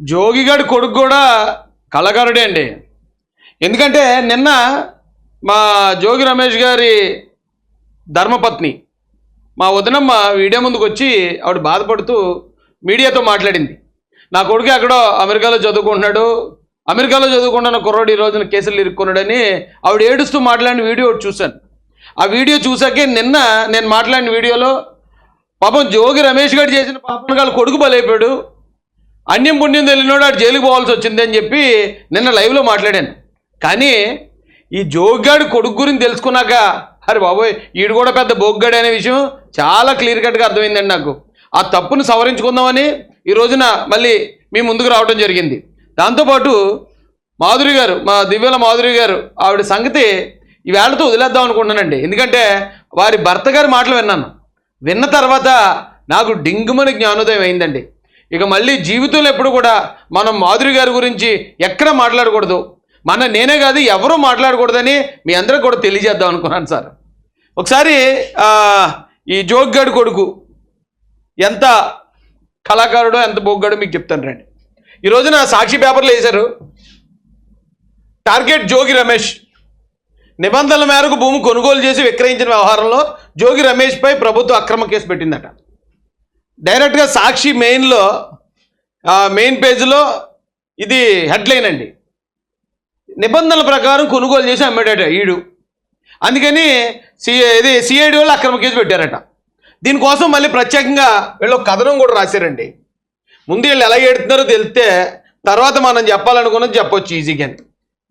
జోగిగాడి కొడుకు కూడా కళాకారుడే అండి. ఎందుకంటే నిన్న మా జోగి రమేష్ గారి ధర్మపత్ని మా వదినమ్మ వీడియో ముందుకు వచ్చి ఆవిడ బాధపడుతూ మీడియాతో మాట్లాడింది. నా కొడుకు ఎక్కడో అమెరికాలో చదువుకుంటున్నాడు. అమెరికాలో చదువుకుంటున్న కుర్రోడు ఈ రోజున కేసులు ఇరుక్కున్నాడని ఆవిడ ఏడుస్తూ మాట్లాడిన వీడియో చూశాను. ఆ వీడియో చూసాకే నిన్న నేను మాట్లాడిన వీడియోలో పాపం జోగి రమేష్ గారు చేసిన పాపం గారు కొడుకు బలైపోయాడు. అన్యం పుణ్యం తెలియనోడు ఆడు జైలుకి పోవాల్సి వచ్చింది అని చెప్పి నిన్న లైవ్లో మాట్లాడాను. కానీ ఈ జోగ్గాడు కొడుకు గురించి తెలుసుకున్నాక అరే బాబోయ్ ఈడు కూడా పెద్ద బోగ్గాడు అనే విషయం చాలా క్లియర్ కట్గా అర్థమైందండి నాకు. ఆ తప్పును సవరించుకుందామని ఈ రోజున మళ్ళీ మీ ముందుకు రావడం జరిగింది. దాంతోపాటు మాధురి గారు మా దివ్యల మాధురి గారు ఆవిడ సంగతి ఈ వేళతో వదిలేద్దాం అనుకుంటున్నానండి. ఎందుకంటే వారి భర్త గారి మాటలు విన్నాను. విన్న తర్వాత నాకు డింగుమని జ్ఞానోదయం అయిందండి. ఇక మళ్ళీ జీవితంలో ఎప్పుడు కూడా మనం మాధురి గారి గురించి ఎక్కడ మాట్లాడకూడదు. మన నేనే కాదు ఎవరూ మాట్లాడకూడదని మీ అందరికి కూడా తెలియజేద్దాం అనుకున్నాను సార్. ఒకసారి ఈ జోగ్గాడు కొడుకు ఎంత కళాకారుడో ఎంత బొగ్గాడో మీకు చెప్తాను రండి. ఈ రోజున సాక్షి పేపర్లో వేశారు టార్గెట్ జోగి రమేష్. నిబంధనల మేరకు భూమి కొనుగోలు చేసి విక్రయించిన వ్యవహారంలో జోగి రమేష్పై ప్రభుత్వం అక్రమ కేసు పెట్టిందట. డైరెక్ట్గా సాక్షి మెయిన్లో మెయిన్ పేజీలో ఇది హెడ్లైన్ అండి. నిబంధనల ప్రకారం కొనుగోలు చేసి అమ్మాడట ఈడు. అందుకని సి ఇది సిఐడి వాళ్ళు అక్రమ కేసు పెట్టారట. దీనికోసం మళ్ళీ ప్రత్యేకంగా వీళ్ళు కథనం కూడా రాశారండి. ముందు వీళ్ళు ఎలా ఏడుతున్నారో తెలిస్తే తర్వాత మనం చెప్పాలనుకున్నది చెప్పొచ్చు ఈజీగా.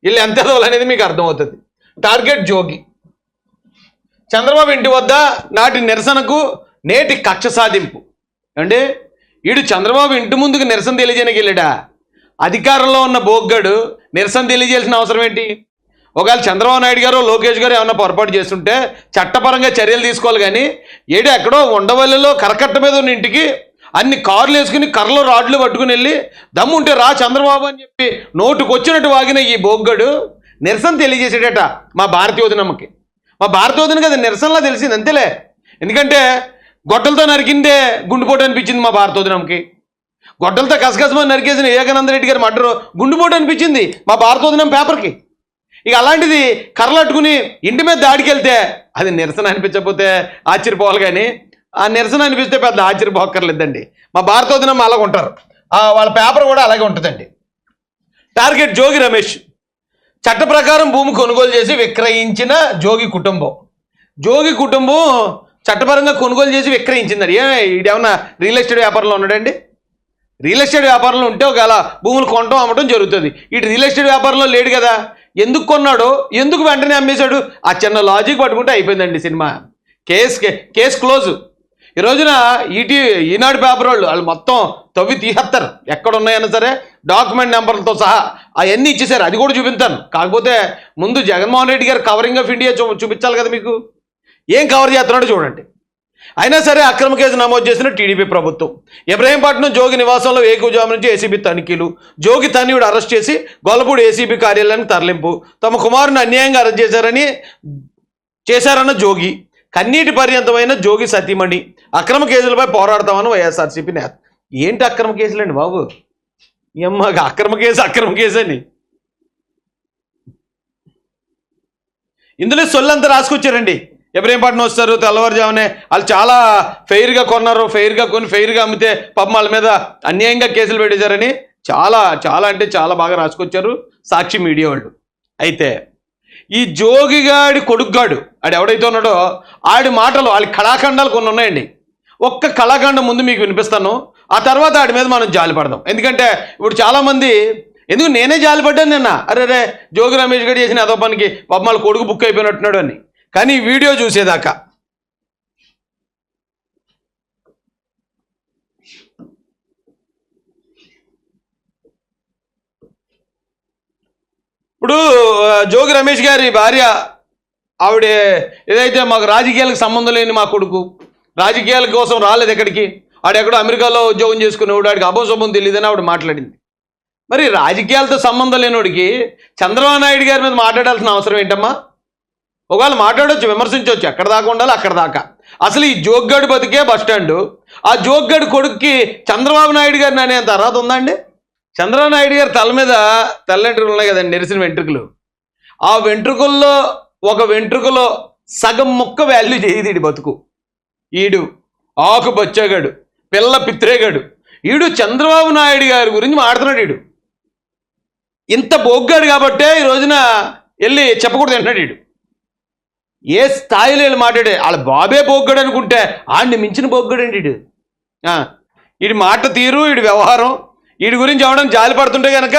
వీళ్ళు ఎంత ఎదవాలి అనేది మీకు అర్థమవుతుంది. టార్గెట్ జోగి. చంద్రబాబు ఇంటి వద్ద నాటి నిరసనకు నేటి కక్ష సాధింపు. అంటే వీడు చంద్రబాబు ఇంటి ముందుకు నిరసన తెలియజేయడానికి వెళ్ళాడా? అధికారంలో ఉన్న బోగ్గాడు నిరసన తెలియజేయాల్సిన అవసరం ఏంటి? ఒకవేళ చంద్రబాబు నాయుడు గారు లోకేష్ గారు ఏమన్నా పొరపాటు చేస్తుంటే చట్టపరంగా చర్యలు తీసుకోవాలి కానీ ఏడు ఎక్కడో ఉండవల్లిలో కరకట్ట మీద ఉన్న ఇంటికి అన్ని కార్లు వేసుకుని కర్రలో రాడ్లు పట్టుకుని వెళ్ళి దమ్ముంటే రా చంద్రబాబు అని చెప్పి నోటుకు వచ్చినట్టు వాగిన ఈ బొగ్గడు నిరసన తెలియజేసాడట మా భారతీయ వదినమ్మకి. మా భారతీయ వదిన కదా నిరసనలా తెలిసింది అంతేలే. ఎందుకంటే గొడ్డలతో నరికిందే గుండెపోటు అనిపించింది మా భారతోదినంకి గొడ్డలతో కసకసమని నరికేసిన వివేకానంద రెడ్డి గారి మర్డరు గుండెపోటు అనిపించింది మా భారతోదినం పేపర్కి. ఇక అలాంటిది కర్రలట్టుకుని ఇంటి మీద దాడికి వెళ్తే అది నిరసన అనిపించకపోతే ఆశ్చర్యపోవాలి కానీ ఆ నిరసన అనిపిస్తే పెద్ద ఆశ్చర్యపోక్కర్లేదండి. మా భారత అలాగ ఉంటారు. వాళ్ళ పేపర్ కూడా అలాగే ఉంటుందండి. టార్గెట్ జోగి రమేష్. చట్ట ప్రకారం భూమి కొనుగోలు చేసి విక్రయించిన జోగి కుటుంబం. జోగి కుటుంబం చట్టపరంగా కొనుగోలు చేసి విక్రయించిందండి. ఏ ఇదేమన్నా రియల్ ఎస్టేట్ వ్యాపారంలో ఉన్నాడండి? రియల్ ఎస్టేట్ వ్యాపారంలో ఉంటే ఒకవేళ భూములు కొనటం అమ్మటం జరుగుతుంది. ఇటు రియల్ ఎస్టేట్ వ్యాపారంలో లేడు కదా. ఎందుకు కొన్నాడో ఎందుకు వెంటనే అమ్మేశాడు? ఆ చిన్న లాజిక్ పట్టుకుంటే అయిపోయిందండి సినిమా. Case case close. ఈ రోజున ఈటీ ఈనాడు పేపర్ వాళ్ళు వాళ్ళు మొత్తం తవ్వి తీసేస్తారు. ఎక్కడ ఉన్నాయన్నా సరే డాక్యుమెంట్ నెంబర్లతో సహా అవన్నీ ఇచ్చేసారు అది కూడా చూపిస్తాను. కాకపోతే ముందు జగన్మోహన్ రెడ్డి గారు కవరింగ్ ఆఫ్ ఇండియా చూ చూపించాలి కదా మీకు. ఏం కవర్ చేస్తున్నాడో చూడండి. అయినా సరే అక్రమ కేసు నమోదు చేసిన టీడీపీ ప్రభుత్వం. ఇబ్రహీంపట్నం జోగి నివాసంలో ఏకూజాము నుంచి ఏసీబీ తనిఖీలు. జోగి తన్యుడు అరెస్ట్ చేసి గొల్లపూడి ఏసీబీ కార్యాలయానికి తరలింపు. తమ కుమారుని అన్యాయంగా అరెస్ట్ చేశారని చేశారన్న జోగి. కన్నీటి పర్యంతమైన జోగి సతీమణి. అక్రమ కేసులపై పోరాడతామని వైఎస్ఆర్సీపీ నేత. ఏంటి అక్రమ కేసులండి బాబు? ఏమ్మా అక్రమ కేసు అక్రమ కేసు అని. ఇందులో సొల్లంతా రాసుకొచ్చారండి. ఇబ్రహీంపట్నం వస్తారు తెల్లవారుజామునే. వాళ్ళు చాలా ఫెయిర్గా కొన్నారు ఫెయిర్గా కొని ఫెయిర్గా అమ్మితే పాపం వాళ్ళ మీద అన్యాయంగా కేసులు పెట్టేశారని చాలా చాలా అంటే చాలా బాగా రాసుకొచ్చారు సాక్షి మీడియా వాళ్ళు. అయితే ఈ జోగిగాడి కొడుకుగాడు ఆడు ఎవడైతే ఉన్నాడో ఆడి మాటలు వాళ్ళ కళాఖండాలు కొన్ని ఉన్నాయండి. ఒక్క కళాఖండం ముందు మీకు వినిపిస్తాను. ఆ తర్వాత ఆడి మీద మనం జాలి పడదాం. ఎందుకంటే ఇప్పుడు చాలామంది ఎందుకు నేనే జాలి పడ్డాను నిన్న? అరే రే జోగి రమేష్ గారు చేసిన అదో పనికి పద్మాలు కొడుకు బుక్ అయిపోయినట్టున్నాడు అని. కానీ వీడియో చూసేదాకా. ఇప్పుడు జోగి రమేష్ గారి భార్య ఆవిడ ఏదైతే మాకు రాజకీయాలకు సంబంధం లేని మా కొడుకు రాజకీయాల కోసం రాలేదు ఎక్కడికి ఆడెక్కడో అమెరికాలో ఉద్యోగం చేసుకునేవాడు ఆడికి అభోసభం తెలియదని ఆవిడ మాట్లాడింది. మరి రాజకీయాలతో సంబంధం లేనివాడికి చంద్రబాబు నాయుడు గారి మీద మాట్లాడాల్సిన అవసరం ఏంటమ్మా? ఒకవేళ మాట్లాడొచ్చు విమర్శించవచ్చు ఎక్కడ దాకా ఉండాలి అక్కడ దాకా. అసలు ఈ జోగ్గాడు బతికే బస్ స్టాండ్ ఆ జోగ్గాడు కొడుక్కి చంద్రబాబు నాయుడు గారిని అనేంత అర్హత ఉందండి? చంద్రబాబు నాయుడు గారి తల మీద తెల్ల వెంట్రుకలు ఉన్నాయి కదండి నెరిసిన వెంట్రుకలు. ఆ వెంట్రుకల్లో ఒక వెంట్రుకలో సగం ముక్క వాల్యూ చేయదు ఈడు బతుకు. ఈడు ఆకు బచ్చగాడు పిల్ల పిత్రేగాడు. ఈడు చంద్రబాబు నాయుడు గారి గురించి మాడుతున్నాడు ఈడు. ఇంత బొగ్గాడు కాబట్టే ఈ రోజున వెళ్ళి చెప్పకూడదు అంటున్నాడు ఈడు. ఏ స్థాయిలో వెళ్ళి మాట్లాడే వాళ్ళ బాబే బొగ్గడు అనుకుంటే ఆడిని మించిన బొగ్గడండి ఇడు ఆ, మాట తీరు వీడి వ్యవహారం వీడి గురించి అవడం జాలి పడుతుంటే కనుక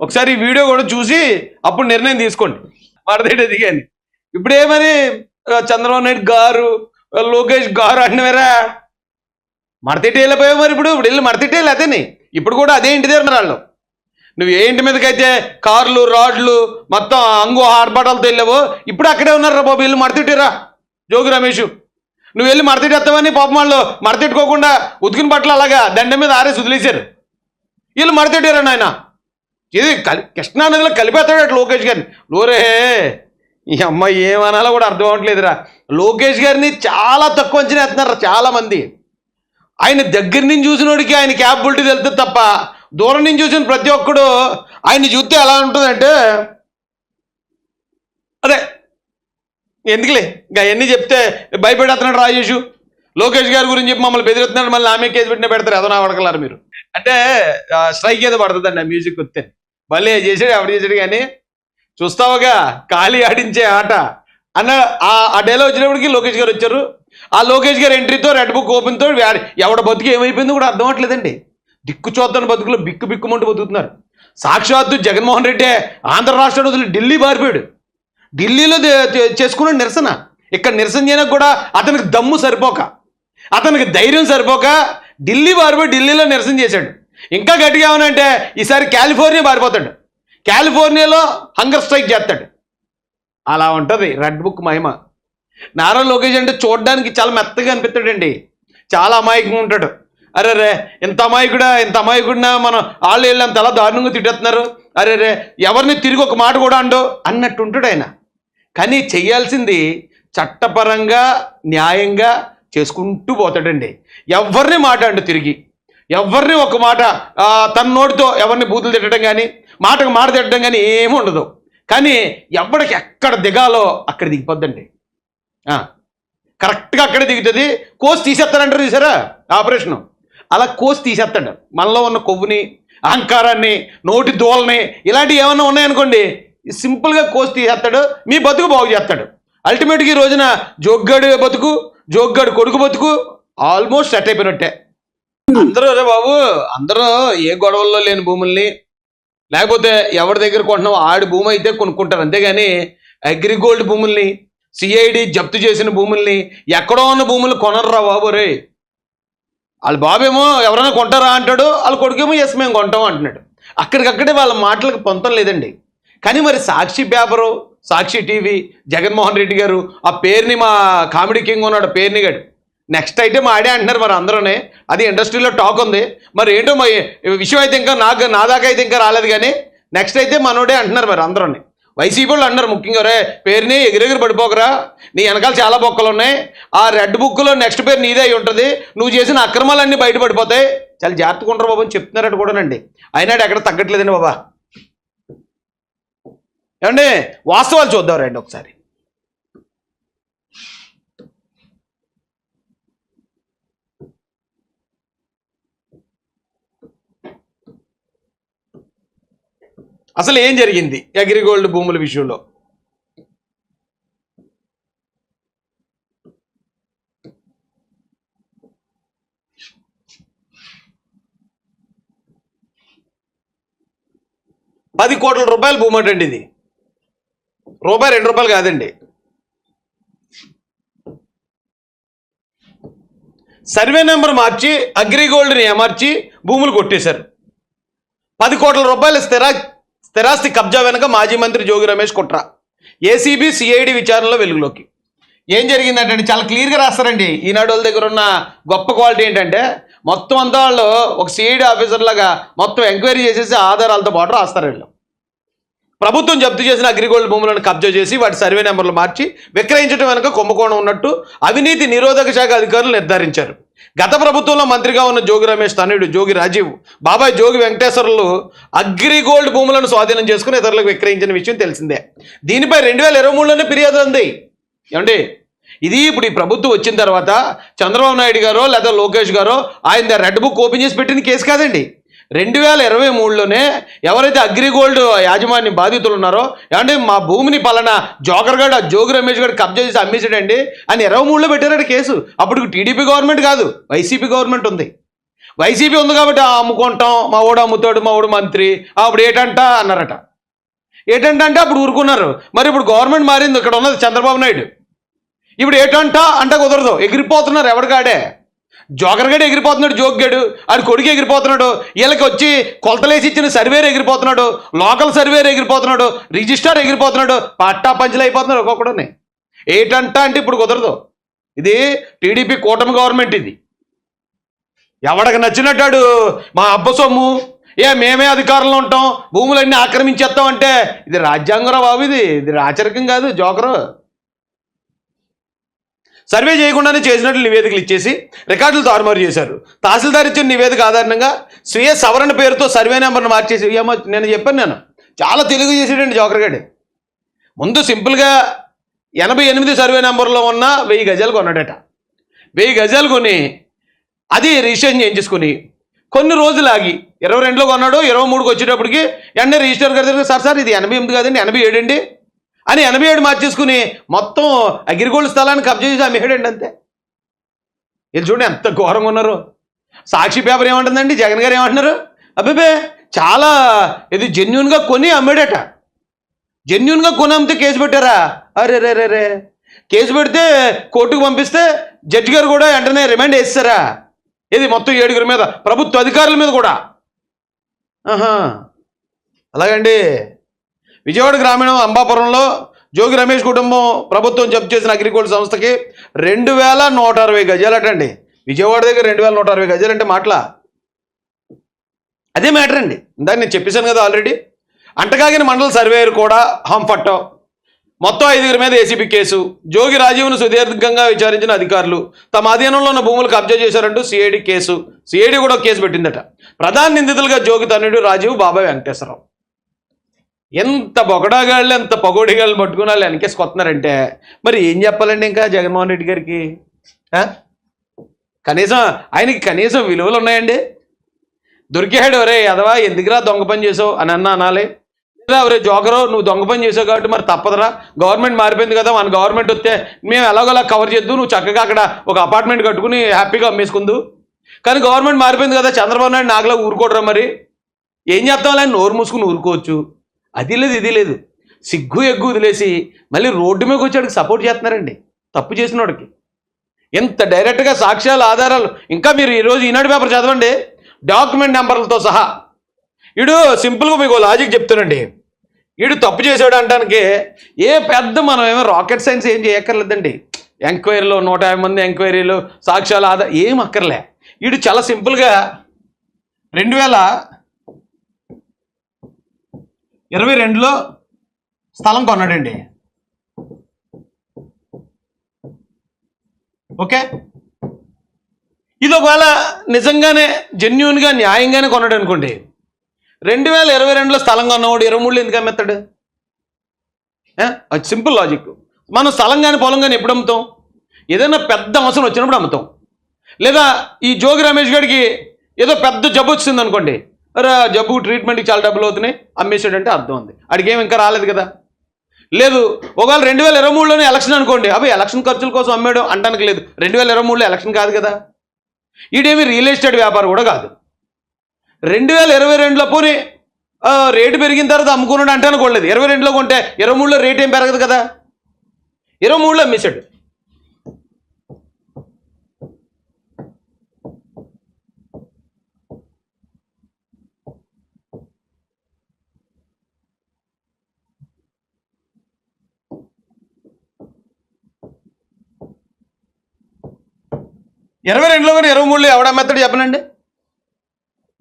ఒకసారి ఈ వీడియో కూడా చూసి అప్పుడు నిర్ణయం తీసుకోండి. మరదేటది కానీ ఇప్పుడేమని చంద్రబాబు నాయుడు గారు లోకేష్ గారు అంటున్నారా? మడతెట్టి వెళ్ళిపోయావు మరి ఇప్పుడు. ఇప్పుడు వెళ్ళి మడతెట్టి వెళ్ళి అదేని ఇప్పుడు కూడా అదే ఇంటి దగ్గర ఉన్నారు వాళ్ళు. నువ్వు ఏ ఇంటి మీదకైతే కార్లు రాడ్లు మొత్తం అంగు ఆర్భాటాలతో వెళ్ళావు ఇప్పుడు అక్కడే ఉన్నారా బాబు వెళ్ళి మడతెట్టిరా. జోగి రమేష్. నువ్వు వెళ్ళి మడతెట్టేస్తావని పాపం వాళ్ళు మడతెట్టుకోకుండా ఉతికిన బట్టలు అలాగా దండం మీద ఆరేసి వదిలేశారు. వీళ్ళు మడతెట్టారా నాయన? ఇది కలి కృష్ణానదిలో కలిపేస్తాడు అటు లోకేష్ గారిని. లోరే ఈ అమ్మాయి ఏమనాలో కూడా అర్థం అవ్వట్లేదురా లోకేష్ గారిని చాలా తక్కువ అంచనా వేస్తున్నారు చాలామంది. ఆయన దగ్గర నుంచి చూసినోడికి ఆయన క్యాపబిలిటీ తెలుస్తుంది తప్ప దూరం నుంచి చూసిన ప్రతి ఒక్కడు ఆయన్ని చూస్తే ఎలా ఉంటుందంటే అదే ఎందుకులే? ఇంకా అవన్నీ చెప్తే భయపెడేస్తున్నాడు రాజేషు. లోకేష్ గారి గురించి చెప్పి మమ్మల్ని బెదిరిస్తున్నాడు మళ్ళీ ఆమె కేసు పెట్టిన పెడతారు ఏదో నా మీరు? అంటే స్ట్రైక్ ఏదో పడుతుందండి ఆ మ్యూజిక్ వస్తే. భలే చేసాడు ఎవరు చేసాడు కానీ చూస్తావుగా ఖాళీ ఆడించే ఆట. అన్న ఆ ఆ డేలో వచ్చినప్పటికి లోకేష్ గారు వచ్చారు. ఆ లోకేష్ గారు ఎంట్రీతో రెడ్ బుక్ ఓపెన్తో ఎవడ బతుకు ఏమైపోయిందో కూడా అర్థం అవ్వట్లేదండి. దిక్కుచోద్దని బతుకులో బిక్కు బిక్కుమంటూ బతుకుతున్నారు. సాక్షాత్తు జగన్మోహన్ రెడ్డి ఆంధ్ర రాష్ట్రాన్ని వదిలి ఢిల్లీ బారిపోయాడు ఢిల్లీలో చేసుకున్న నిరసన. ఇక్కడ నిరసన చేయడానికి కూడా అతనికి దమ్ము సరిపోక. అతనికి ధైర్యం సరిపోక ఢిల్లీ బారిపోయి ఢిల్లీలో నిరసన చేశాడు. ఇంకా గట్టిగా ఏమనంటే ఈసారి కాలిఫోర్నియా పారిపోతాడు. కాలిఫోర్నియాలో హంగర్ స్ట్రైక్ చేస్తాడు. అలా ఉంటుంది రెడ్ బుక్ మహిమ. నారా లోకేష్ అంటే చూడడానికి చాలా మెత్తగా అనిపిస్తాడండి. చాలా అమాయకంగా ఉంటాడు. అరే రే ఇంత అమాయకుడా ఇంత అమాయకుడినా మనం వాళ్ళు వెళ్ళాం తల దారుణంగా తిట్టేస్తున్నారు? అరే రే ఎవరిని తిరిగి ఒక మాట కూడా అండో అన్నట్టు ఉంటాడు ఆయన. కానీ చెయ్యాల్సింది చట్టపరంగా న్యాయంగా చేసుకుంటూ పోతాడండి. ఎవరిని మాట అండు తిరిగి? ఎవరిని ఒక మాట తన నోటితో ఎవరిని బూతులు తిట్టడం కానీ మాటకు మాట తిట్టడం కానీ ఏమీ ఉండదు. కానీ ఎవడికి ఎక్కడ దిగాలో అక్కడ దిగిపోద్దండి. కరెక్ట్గా అక్కడే దిగుతుంది. కోసి తీసేస్తారంటారు చూసారా? ఆపరేషను. అలా కోసి తీసేస్తాడు. మనలో ఉన్న కొవ్వుని అహంకారాన్ని నోటి దోలని ఇలాంటివి ఏమైనా ఉన్నాయనుకోండి సింపుల్గా కోసి తీసేస్తాడు మీ బతుకు బాగు చేస్తాడు. అల్టిమేట్గా ఈ రోజున జోగ్గాడు బతుకు జోగ్గాడు కొడుకు బతుకు ఆల్మోస్ట్ సెట్ అయిపోయినట్టే. అందరూ రే బాబు అందరూ ఏ గొడవల్లో లేని భూముల్ని లేకపోతే ఎవరి దగ్గర కొంటున్నావు ఆడి భూమి అయితే కొనుక్కుంటారు. అంతేగాని అగ్రిగోల్డ్ భూముల్ని సిఐడి జప్తు చేసిన భూముల్ని ఎక్కడో ఉన్న భూములు కొనరురా బాబు రే. వాళ్ళ బాబేమో ఎవరైనా కొంటారా అంటాడు వాళ్ళ కొడుకేమో ఎస్ మేము కొంటాం అంటున్నాడు. అక్కడికక్కడే వాళ్ళ మాటలకు పొంతం లేదండి. కానీ మరి సాక్షి పేపరు సాక్షి టీవీ జగన్మోహన్ రెడ్డి గారు ఆ పేరుని మా కామెడీ కింగ్ ఉన్నాడు పేరుని గడు. నెక్స్ట్ అయితే మా ఆడే అంటున్నారు మరి అందరూనే. అది ఇండస్ట్రీలో టాక్ ఉంది. మరి ఏంటో మరి విషయం అయితే ఇంకా నాకు నా దాకా అయితే ఇంకా రాలేదు కానీ నెక్స్ట్ అయితే మనోడే అంటున్నారు మరి అందరూనే. వైసీపీ వాళ్ళు అన్నారు ముఖ్యంగా రే పేరుని ఎగిరెగిరి పడిపోకరా. నీ వెనకాల చాలా బొక్కలు ఉన్నాయి ఆ రెడ్ బుక్లో నెక్స్ట్ పేరు నీదే అయి ఉంటుంది. నువ్వు చేసిన అక్రమాలన్నీ బయటపడిపోతాయి చాలా జాగ్రత్తగా ఉండరు బాబు అని చెప్తున్నారట కూడానండి. అయినాడు ఎక్కడ తగ్గట్లేదండి బాబా. ఏమండి? వాస్తవాలు చూద్దాం రండి ఒకసారి. అసలు ఏం జరిగింది అగ్రిగోల్డ్ భూముల విషయంలో? పది కోట్ల రూపాయల భూమి అండి ఇది. రూపాయి రెండు రూపాయలు కాదండి. సర్వే నెంబర్ మార్చి అగ్రిగోల్డ్ని అమర్చి భూములు కొట్టేశారు. పది కోట్ల రూపాయలు స్థిరా స్థిరాస్తి కబ్జా వెనక మాజీ మంత్రి జోగి రమేష్ కుట్ర. ఏసీబీ సిఐడి విచారణలో వెలుగులోకి. ఏం జరిగిందంటే చాలా క్లియర్గా రాస్తారండి. ఈనాడు వాళ్ళ దగ్గర ఉన్న గొప్ప క్వాలిటీ ఏంటంటే మొత్తం అంతా వాళ్ళు ఒక సిఐడి ఆఫీసర్ లాగా మొత్తం ఎంక్వైరీ చేసేసి ఆధారాలతో పాటు రాస్తారు వీళ్ళు. ప్రభుత్వం జప్తు చేసిన అగ్రిగోల్డ్ భూములను కబ్జా చేసి వాటి సర్వే నెంబర్లు మార్చి విక్రయించడం వెనుక కుంభకోణం ఉన్నట్టు అవినీతి నిరోధక శాఖ అధికారులు నిర్ధారించారు. గత ప్రభుత్వంలో మంత్రిగా ఉన్న జోగి రమేష్ తనయుడు జోగి రాజీవ్ బాబాయ్ జోగి వెంకటేశ్వర్లు అగ్రిగోల్డ్ భూములను స్వాధీనం చేసుకుని ఇతరులకు విక్రయించిన విషయం తెలిసిందే. దీనిపై రెండు వేల ఇరవై మూడులోనే ఫిర్యాదు ఉంది ఏమండి? ఇది ఇప్పుడు ఈ ప్రభుత్వం వచ్చిన తర్వాత చంద్రబాబు నాయుడు గారో లేదా లోకేష్ గారో ఆయన రెడ్ బుక్ ఓపెన్ చేసి పెట్టిన కేసు కాదండి. రెండు వేల ఇరవై మూడులోనే ఎవరైతే అగ్రిగోల్డ్ యాజమాన్య బాధితులు ఉన్నారో ఏమంటే మా భూమిని పలానా జోకర్ ఆ జోగి రమేష్ గారు కబ్జా చేసి అమ్మేసాడండి అని ఇరవై మూడులో పెట్టారట కేసు. అప్పుడు టీడీపీ గవర్నమెంట్ కాదు వైసీపీ గవర్నమెంట్ ఉంది. వైసీపీ ఉంది కాబట్టి "ఆ, అమ్ముకుంటాం మా ఓడు అమ్ముతాడు మా ఓడు మంత్రి అప్పుడు ఏటంట? అన్నారట. ఏటంట అంటే అప్పుడు ఊరుకున్నారు. మరి ఇప్పుడు గవర్నమెంట్ మారింది ఇక్కడ ఉన్నది చంద్రబాబు నాయుడు. ఇప్పుడు ఏటంట అంటే కుదరదు ఎగిరిపోతున్నారు ఎవరికాడే జోకర్గాడు ఎగిరిపోతున్నాడు జోగ్గాడు ఆడు కొడుకు ఎగిరిపోతున్నాడు. వీళ్ళకి వచ్చి కొలతలేసి ఇచ్చిన సర్వేర్ ఎగిరిపోతున్నాడు. లోకల్ సర్వేర్ ఎగిరిపోతున్నాడు. రిజిస్టర్ ఎగిరిపోతున్నాడు. పట్టా పంచులు అయిపోతున్నాడు ఒక్కొక్కడని ఏటంట అంటే ఇప్పుడు కుదరదు. ఇది టీడీపీ కూటమి గవర్నమెంట్ ఇది. ఎవడికి నచ్చినట్టాడు మా అబ్బ సొమ్ము. ఏ మేమే అధికారంలో ఉంటాం. భూములన్నీ ఆక్రమించేస్తాం అంటే ఇది రాజ్యాంగరా బాబు ఇది? ఇది రాచరికం కాదు జోకరు. సర్వే చేయకుండానే చేసినట్లు నివేదికలు ఇచ్చేసి రికార్డులు తారుమారు చేశారు. తహసీల్దార్ ఇచ్చిన నివేదిక ఆధారంగా స్వీయ సవరణ పేరుతో సర్వే నెంబర్ను మార్చేసి ఏమో నేను చెప్పాను నేను. చాలా తెలుగు చేసేటండి జోకర్గాడి ముందు సింపుల్గా ఎనభై ఎనిమిది సర్వే నెంబర్లో ఉన్న వెయ్యి గజాలు కొన్నాడట. వెయ్యి గజాలు కొని అది రిజిస్ట్రేషన్ చేయించుకుని కొన్ని రోజులు ఆగి ఇరవై రెండులో కొన్నాడు ఇరవై మూడుకి వచ్చేటప్పటికి వెంటనే రిజిస్టర్ గారి దగ్గర సార్ సార్ ఇది ఎనభై ఎనిమిది కాదండి ఎనభై ఏడండి అని ఎనభై ఏడు మార్చేసుకుని మొత్తం అగ్రిగోల్డ్ స్థలాన్ని కబ్జా చేసి అమ్మేయడండి అంతే. ఇది చూడండి ఎంత ఘోరంగా ఉన్నారు. సాక్షి పేపర్ ఏమంటుందండి? జగన్ గారు ఏమంటున్నారు? అబ్బాబే చాలా ఇది జెన్యున్గా కొని అమ్మాడట. జెన్యున్గా కొని అమ్మితే కేసు పెట్టారా? అరే రే రే రే. కేసు పెడితే కోర్టుకు పంపిస్తే జడ్జి గారు కూడా వెంటనే రిమాండ్ వేస్తారా? ఇది మొత్తం ఏడుగురి మీద ప్రభుత్వ అధికారుల మీద కూడా. ఆహా. అలాగండి. విజయవాడ గ్రామీణం అంబాపురంలో జోగి రమేష్ కుటుంబం ప్రభుత్వం జప్తు చేసిన అగ్రిగోల్డ్ సంస్థకి రెండు వేల నూట అరవై గజాలటండి విజయవాడ దగ్గర రెండు వేల నూట అరవై గజాలు అంటే మాటలా? అదే మ్యాటర్ అండి. ఇందాక నేను చెప్పేశాను కదా ఆల్రెడీ. అంటకాగిన మండల సర్వేయర్ కూడా హంపట్టం మొత్తం ఐదుగురి మీద ఏసీబీ కేసు. జోగి రాజీవ్ను సుదీర్ఘంగా విచారించిన అధికారులు తమ అధీనంలో ఉన్న భూములు కబ్జా చేశారంటూ సిఐడి కేసు. సిఐడి కూడా కేసు పెట్టిందట. ప్రధాన నిందితులుగా జోగి తన్నుడు రాజీవ్ బాబాయ్ వెంకటేశ్వరరావు. ఎంత బొగడాగాళ్ళు ఎంత పగోడిగాళ్ళు పట్టుకుని వాళ్ళు వెనకేసుకొస్తున్నారంటే మరి ఏం చెప్పాలండి ఇంకా జగన్మోహన్ రెడ్డి గారికి? కనీసం ఆయనకి కనీసం విలువలు ఉన్నాయండి. దొరికాడు ఒరే యదవా ఎందుకురా దొంగ పని చేసావు అని అన్న అనాలి. లేదా ఒరే జోకరు నువ్వు దొంగ పని చేసావు కాబట్టి మరి తప్పదురా. గవర్నమెంట్ మారిపోయింది కదా మన గవర్నమెంట్ వస్తే మేము ఎలాగోలా కవర్ చేద్దు నువ్వు చక్కగా అక్కడ ఒక అపార్ట్మెంట్ కట్టుకుని హ్యాపీగా అమ్మేసుకుందు. కానీ గవర్నమెంట్ మారిపోయింది కదా చంద్రబాబు నాయుడు నాగలా ఊరుకోడరా మరి. ఏం చేస్తాం నోరు మూసుకుని ఊరుకోవచ్చు. అది లేదు ఇది లేదు. సిగ్గు ఎగ్గు వదిలేసి మళ్ళీ రోడ్డు మీదకి వచ్చాడికి సపోర్ట్ చేస్తున్నారండి. తప్పు చేసినోడికి ఎంత డైరెక్ట్గా సాక్ష్యాలు ఆధారాలు. ఇంకా మీరు ఈరోజు ఈనాడు పేపర్ చదవండి. డాక్యుమెంట్ నెంబర్లతో సహా. వీడు సింపుల్గా మీకు లాజిక్ చెప్తానండి. వీడు తప్పు చేశాడు అంటానికి ఏ పెద్ద మనం ఏమో రాకెట్ సైన్స్ ఏం చేయక్కర్లేదండి. ఎంక్వైరీలో నూట యాభై మంది ఎంక్వైరీలు సాక్ష్యాలు ఆధార ఏం అక్కర్లే. వీడు చాలా సింపుల్గా రెండు వేల ఇరవై రెండులో స్థలం కొన్నాడండి. ఓకే? ఇది ఒకవేళ నిజంగానే జెన్యున్గా న్యాయంగానే కొన్నాడు అనుకోండి రెండు వేల ఇరవై రెండులో స్థలం కొన్నవాడు ఇరవై మూడులో ఎందుకు అమ్మేస్తాడు? అది సింపుల్ లాజిక్. మనం స్థలం కానీ పొలం కానీ ఎప్పుడు అమ్ముతాం? ఏదైనా పెద్ద అవసరం వచ్చినప్పుడు అమ్ముతాం. లేదా ఈ జోగి రమేష్ గారికి ఏదో పెద్ద జబ్బు వచ్చింది అనుకోండి అరే జబ్బు ట్రీట్మెంట్కి చాలా డబ్బులు అవుతున్నాయి. అమ్మేసాడంటే అర్థం ఉంది. అడిగేం ఇంకా రాలేదు కదా. లేదు ఒకవేళ రెండు వేల ఇరవై మూడులోనే ఎలక్షన్ అనుకోండి. అవి ఎలక్షన్ ఖర్చుల కోసం అమ్మాడు అంటానికి లేదు. రెండు వేల ఇరవై మూడులో ఎలక్షన్ కాదు కదా. ఈడేమి రియల్ ఎస్టేట్ వ్యాపారం కూడా కాదు. రెండు వేల ఇరవై రెండులో పోనీ రేటు పెరిగిన తర్వాత అమ్ముకున్నాడు అంటే అనుకోలేదు. ఇరవై రెండులో కొంటే ఇరవై మూడులో రేట్ ఏం పెరగదు కదా. ఇరవై మూడులో అమ్మేశాడు. ఇరవై రెండులో కానీ ఇరవై మూడులో ఎవడ మెత్తడు చెప్పనండి?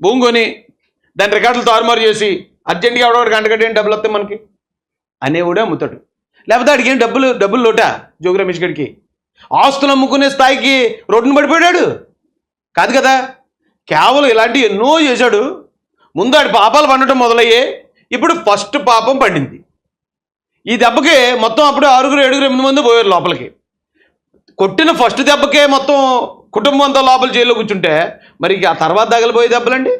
భూమి కొని దాని రికార్డులు తారుమారు చేసి అర్జెంట్గా ఎవడో గంట గంట డబ్బులు వస్తాయి మనకి? అనేవాడే అమ్ముతాడు. లేకపోతే ఆడికి డబ్బులు డబ్బులు లోట జోగి రమేష్ గడికి? ఆస్తులు అమ్ముకునే స్థాయికి రోడ్డును పడిపోయాడు. కాదు కదా? కేవలం ఇలాంటివి ఎన్నో చేశాడు. ముందు ఆడి పాపాలు పండటం మొదలయ్యే ఇప్పుడు ఫస్ట్ పాపం పండింది. ఈ దెబ్బకి మొత్తం అప్పుడు ఆరుగురు ఏడుగురు ఎనిమిది మంది పోయారు లోపలికి. కొట్టిన ఫస్ట్ దెబ్బకే మొత్తం కుటుంబంతో లోపల జైల్లో కూర్చుంటే మరి ఆ తర్వాత తగలిపోయే దెబ్బలండి?